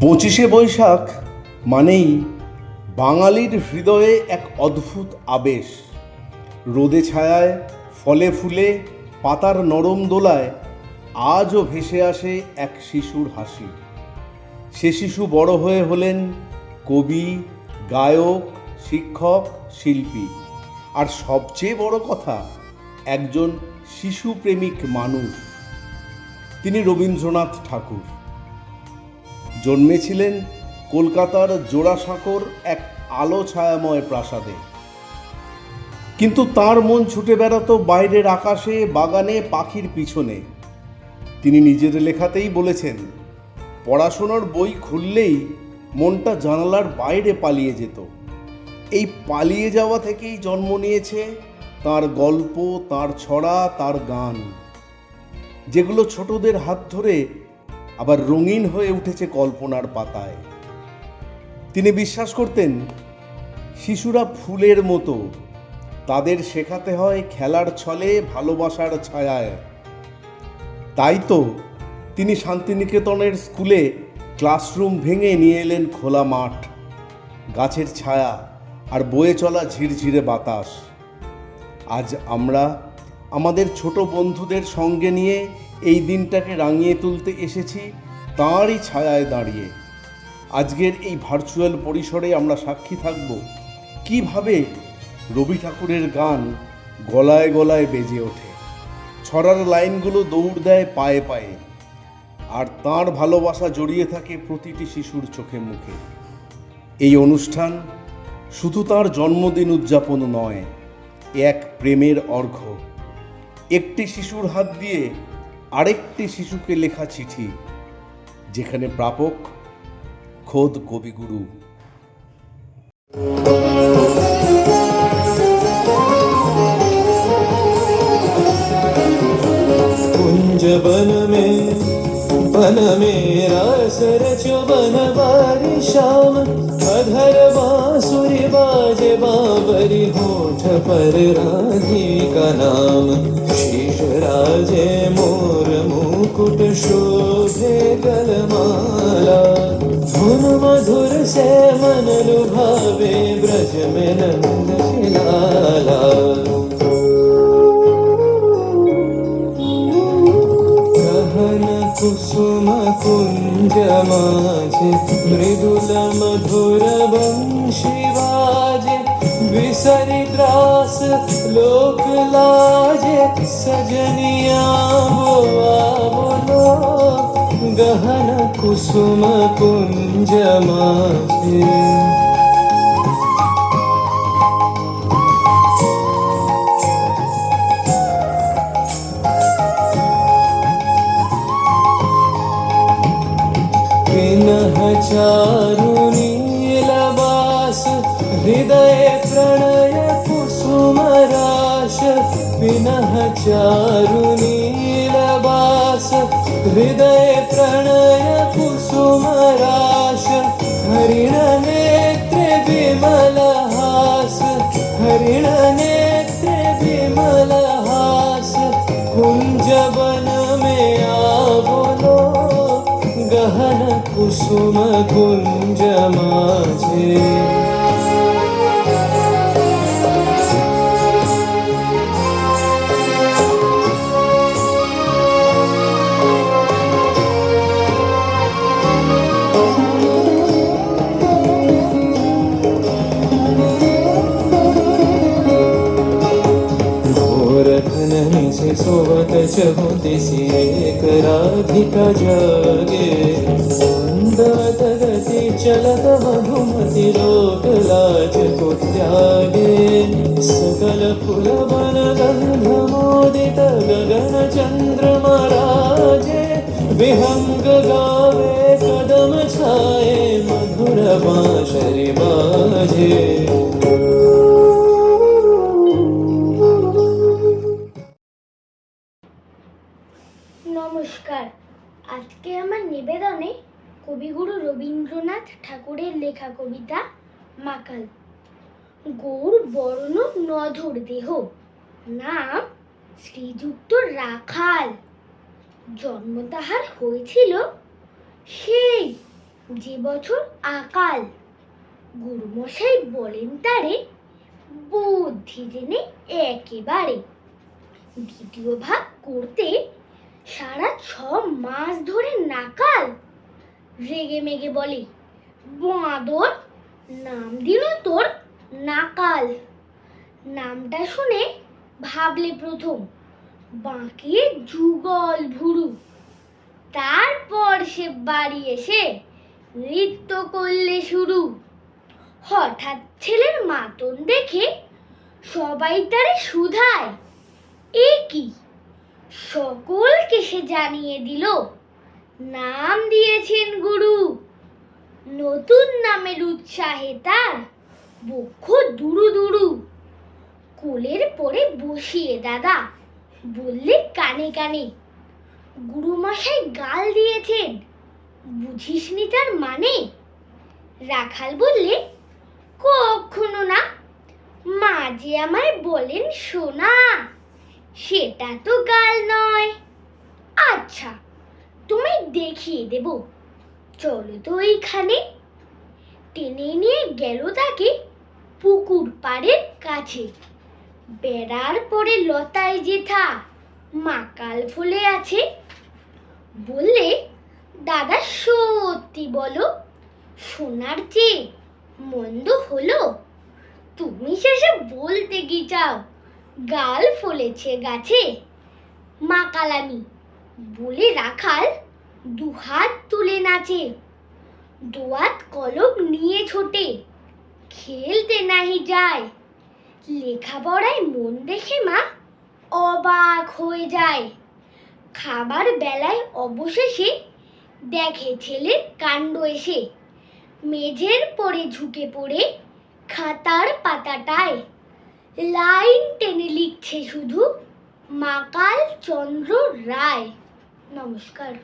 পঁচিশে বৈশাখ মানেই বাঙালির হৃদয়ে এক অদ্ভুত আবেশ। রোদে ছায়ায়, ফলে ফুলে, পাতার নরম দোলায় আজও ভেসে আসে এক শিশুর হাসি। সে শিশু বড় হয়ে হলেন কবি, গায়ক, শিক্ষক, শিল্পী। আর সবচেয়ে বড় কথা, একজন শিশু প্রেমিক মানুষ। তিনি রবীন্দ্রনাথ ঠাকুর। জন্মেছিলেন কলকাতার জোড়াসাঁকোর এক আলো ছায়াময় প্রাসাদে। কিন্তু তার মন ছুটে বেড়াতো বাইরের আকাশে, বাগানে, পাখির পিছনে। তিনি নিজের লেখাতেই বলেছেন, পড়াশোনার বই খুললেই মনটা জানালার বাইরে পালিয়ে যেত। এই পালিয়ে যাওয়া থেকেই জন্ম নিয়েছে তার গল্প, তার ছড়া, তার গান। যেগুলো ছোটদের হাত ধরে আবার রঙিন হয়ে উঠেছে কল্পনার পাতায়। তিনি বিশ্বাস করতেন, শিশুরা ফুলের মতো, তাদের শেখাতে হয় খেলার ছলে ভালোবাসার ছায়ায়। তাই তো তিনি শান্তিনিকেতনের স্কুলে ক্লাসরুম ভেঙে নিয়ে এলেন খোলা মাঠ, গাছের ছায়া আর বয়ে চলা ঝিরঝিরে বাতাস। আজ আমরা আমাদের ছোট বন্ধুদের সঙ্গে নিয়ে এই দিনটাকে রাঙিয়ে তুলতে এসেছি, তাঁরই ছায়ায় দাঁড়িয়ে। আজকের এই ভার্চুয়াল পরিসরে আমরা সাক্ষী থাকব। কীভাবে রবি ঠাকুরের গান গলায় গলায় বেজে ওঠে। ছড়ার লাইনগুলো দৌড় দেয় পায়ে পায়ে, আর তার ভালোবাসা জড়িয়ে থাকে প্রতিটি শিশুর চোখে মুখে। এই অনুষ্ঠান শুধু তার জন্মদিন উদযাপন নয়, এক প্রেমের অর্ঘ্য। একটি শিশুর হাত দিয়ে আরেকটি শিশুকে লেখা চিঠি যেখানে প্রাপক খোদ কবিগুরু कुंज बन में बन में रास रचो बन बारी शाम होठ पर राधी का नाम। शीश राजे मोर मुकुट शोभे गलमाला धुन मधुर से मन लुभावे ब्रज में नंद लाला कुसुम कुञ्ज माझे, मृदुल मधुर वंशी वाजे विसरि त्रास लोक लाजे सजनिया बोआ बोलो। गहन कुसुम कुञ्ज माझे विनः विनः चारुनीलवास हृदय प्रणय कुसुमराश, हरिण नेत्रे विमलहास हरिण नेत्रे विमलहास कुञ्जवन में आवलो गहन कुसुम कुञ्ज सकल फुल बन गंध मोदित गगन चंद्रमा राजे विहंग गावे कदम छाए मधुर बांशरी बाजे নমস্কার আজকে আমার নিবেদনে কবিগুরু রবীন্দ্রনাথ ঠাকুরের লেখা কবিতা মাকাল গৌর বর্ণ নধর দেহ। নাম শ্রীযুক্ত রাখাল। জন্ম তাহার হয়েছিল সেই যে বছর আকাল। গুরুমশাই বলেন তারে, বুদ্ধি জেনে একেবারে। দ্বিতীয় ভাগ করতে সারা ছ মাস ধরে নাকাল। রেগে মেগে বলে, বাঁদর, নাম দিল তোর নাকাল। নামটা শুনে ভাবলে প্রথম, বাঁকে যুগল ভুরু। তারপর সে বাড়ি এসে নৃত্য করলে শুরু। হঠাৎ ছেলের মাতন দেখে সবাই তারে শুধায়। এ কি? সকলকে সে জানিয়ে দিল, নাম দিয়েছেন গুরু। নতুন নামের উৎসাহে তার বক্ষ দুরু দুরু। কোলের পরে বসিয়ে, দাদা, বললে কানে কানে, গুরুমশাই গাল দিয়েছেন, বুঝিসনি তার মানে? রাখাল বললে, কখনো না, মা যে আমায় বলেন শোনা সেটা তো গাল নয়। আচ্ছা তুমি দেখিয়ে দেব, চলো তো এইখানে। টেনে নিয়ে গেল তাকে পুকুর পাড়ের কাছে। বেড়ার পরে লতায় জেঠা মাকাল ফুলে আছে, বললে, দাদা, সত্যি বলো, সোনার চেয়ে মন্দ হলো? তুমি শেষে বলতে কি চাও? গাল ফলেছে গাছে। মাকালামি বলে রাখাল দুহাত তুলে নাচে। দোয়াত কলম নিয়ে ছোটে। খেলতে নাহি যায়। লেখাপড়ায় মন দেখে মা অবাক হয়ে যায়। খাবার বেলায় অবশেষে দেখে ছেলের কাণ্ড এসে। মেঝের পরে ঝুঁকে পড়ে খাতার পাতাটায়। লাইন টেনে লিখছে শুধু মাকাল চন্দ্র রায়। নমস্কার।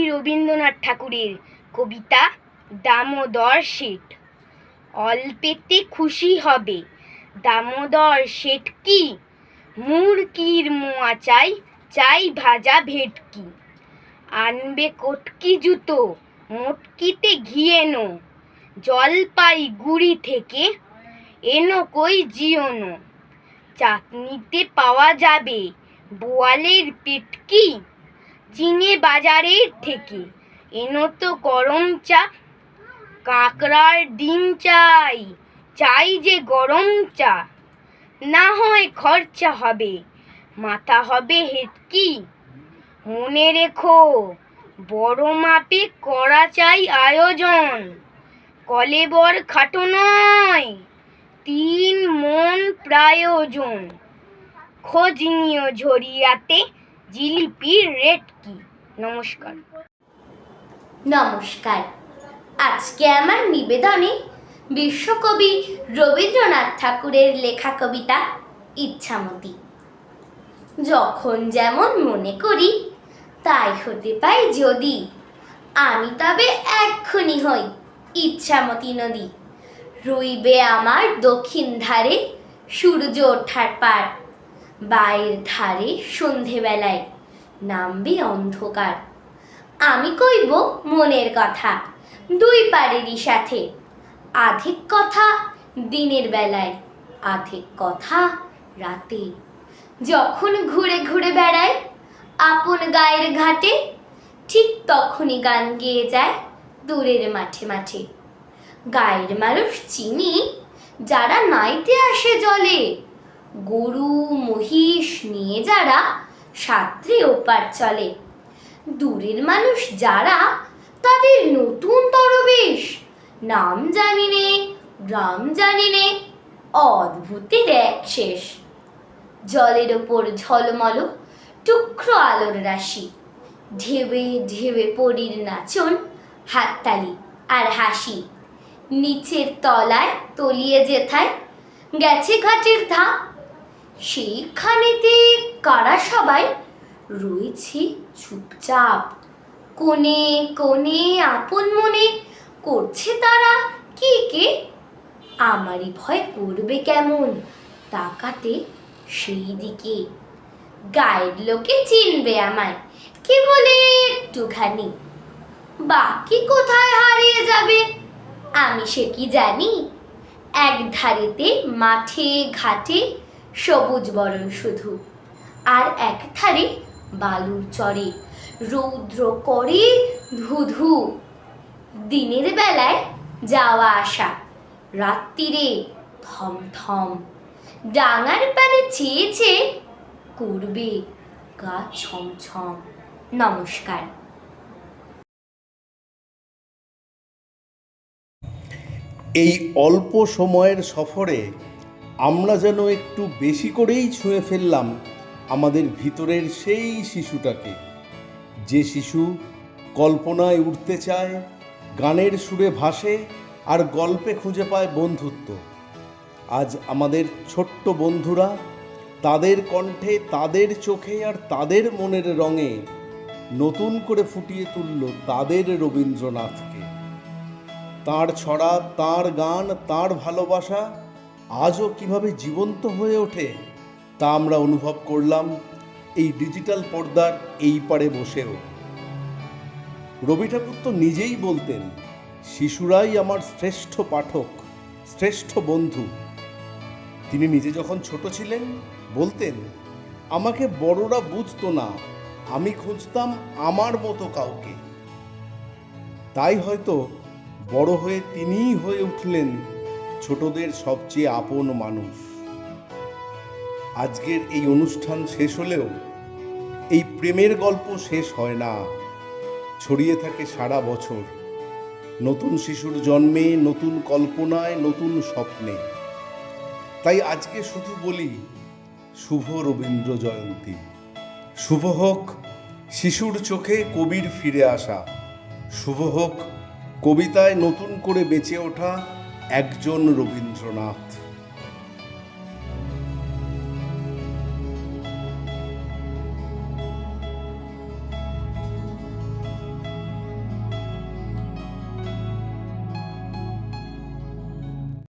বিশ্বকবি রবীন্দ্রনাথ ঠাকুরের কবিতা দামোদর শেঠ। অল্পেতে খুশি হবে, দামোদর শেঠ কি? মুরকির মোয়া চাই চাই ভাজা ভেটকি আনবে কটকি জুতো, মোটকিতে ঘি এনো। জলপাই গুড়ি থেকে এনো কই জিওনো? চাটনিতে পাওয়া যাবে, বোয়ালের পেটকি চিনে বাজারের থেকে। এনো তো গরম চা, কাঁকড়ার ডিম চাই চাই যে গরম চা। না হয় খরচা হবে, মাথা হবে হেটকি। মনে রেখো, বড় মাপে করা চাই আয়োজন। কলেবর খাটো নয়, তিন মন প্রায়োজন। খোঁজ নিও ঝরিয়াতে জিলিপির রেট কি? নমস্কার। নমস্কার। আজকে আমার নিবেদনে বিশ্বকবি রবীন্দ্রনাথ ঠাকুরের লেখা কবিতা ইচ্ছামতি। যখন যেমন মনে করি, তাই হতে পাই যদি আমি তবে এক্ষুনি হই ইচ্ছামতি নদী। রইবে আমার দক্ষিণ ধারে সূর্য ওঠার পার। বাইরের ধারে সন্ধেবেলায় নামবে অন্ধকার। আমি কইব মনের কথা, দুই পারেরই সাথে। আধিক কথা দিনের বেলায়, আধিক কথা রাতে। যখন ঘুরে ঘুরে বেড়ায়, আপন গায়ের ঘাটে, ঠিক তখনই গান গেয়ে যায় দূরের মাঠে মাঠে। গায়ের মানুষ চিনি, যারা নাইতে আসে জলে গরু মহিষ নিয়ে যারা সাত্রে ওপার চলে। দূরের মানুষ যারা তাদের নতুন তরবেশ। নাম জানি নে গ্রাম জানি নে অদ্ভুতের এক শেষ। জলের ওপর ঝলমল টুকরো আলোর রাশি। ঢেবে ঢেবে পরীর নাচন হাততালি আর হাসি। নিচের তলায় তলিয়ে যেথায় গেছে ঘাটের ধাপ। সেইখানেতে কারা সবাই? রয়েছে চুপচাপ। কোণে কোণে আপন মনে করছে তারা কি কে? আমারই ভয় করবে কেমন? তাকাতে সেই দিকে গাইড লোকে চিনবে আমায়। কি বলে একটুখানি? বাকি কোথায় হারিয়ে যাবে? আমি সে কি জানি? এক ধারেতে মাঠে ঘাটে সবুজ বরণ শুধু। আর এক ধারে বালুর চরে, রৌদ্র করে ধুধু। দিনের বেলায় যাওয়া আসা, রাত্রিরে থম থম ডাঙার পানে চেয়েছে করবে গা ছমছম। নমস্কার। এই অল্প সময়ের সফরে আমরা যেন একটু বেশি করেই ছুঁয়ে ফেললাম আমাদের ভিতরের সেই শিশুটাকে। যে শিশু কল্পনায় উঠতে চায়, গানের সুরে ভাসে আর গল্পে খুঁজে পায় বন্ধুত্ব। আজ আমাদের ছোট্ট বন্ধুরা তাদের কণ্ঠে তাদের চোখে আর তাদের মনের রঙে নতুন করে ফুটিয়ে তুলল তাদের রবীন্দ্রনাথকে। তার ছড়া, তার গান, তার ভালোবাসা আজও কীভাবে জীবন্ত হয়ে ওঠে তা আমরা অনুভব করলাম এই ডিজিটাল পর্দার এই পারে বসেও। রবি ঠাকুর তো নিজেই বলতেন, শিশুরাই আমার শ্রেষ্ঠ পাঠক, শ্রেষ্ঠ বন্ধু। তিনি নিজে যখন ছোট ছিলেন, বলতেন, আমাকে বড়রা বুঝতো না, আমি খুঁজতাম আমার মতো কাউকে। তাই হয়তো বড় হয়ে তিনিই হয়ে উঠলেন ছোটদের সবচেয়ে আপন মানুষ। আজকের এই অনুষ্ঠান শেষ হলেও এই প্রেমের গল্প শেষ হয় না। ছড়িয়ে থাকে সারা বছর। নতুন শিশুর জন্মে, নতুন কল্পনায়, নতুন স্বপ্নে। তাই আজকে শুধু বলি, শুভ রবীন্দ্র জয়ন্তী। শুভ হোক শিশুর চোখে কবির ফিরে আসা। শুভ হোক কবিতায় নতুন করে বেঁচে ওঠা একজন রবীন্দ্রনাথ।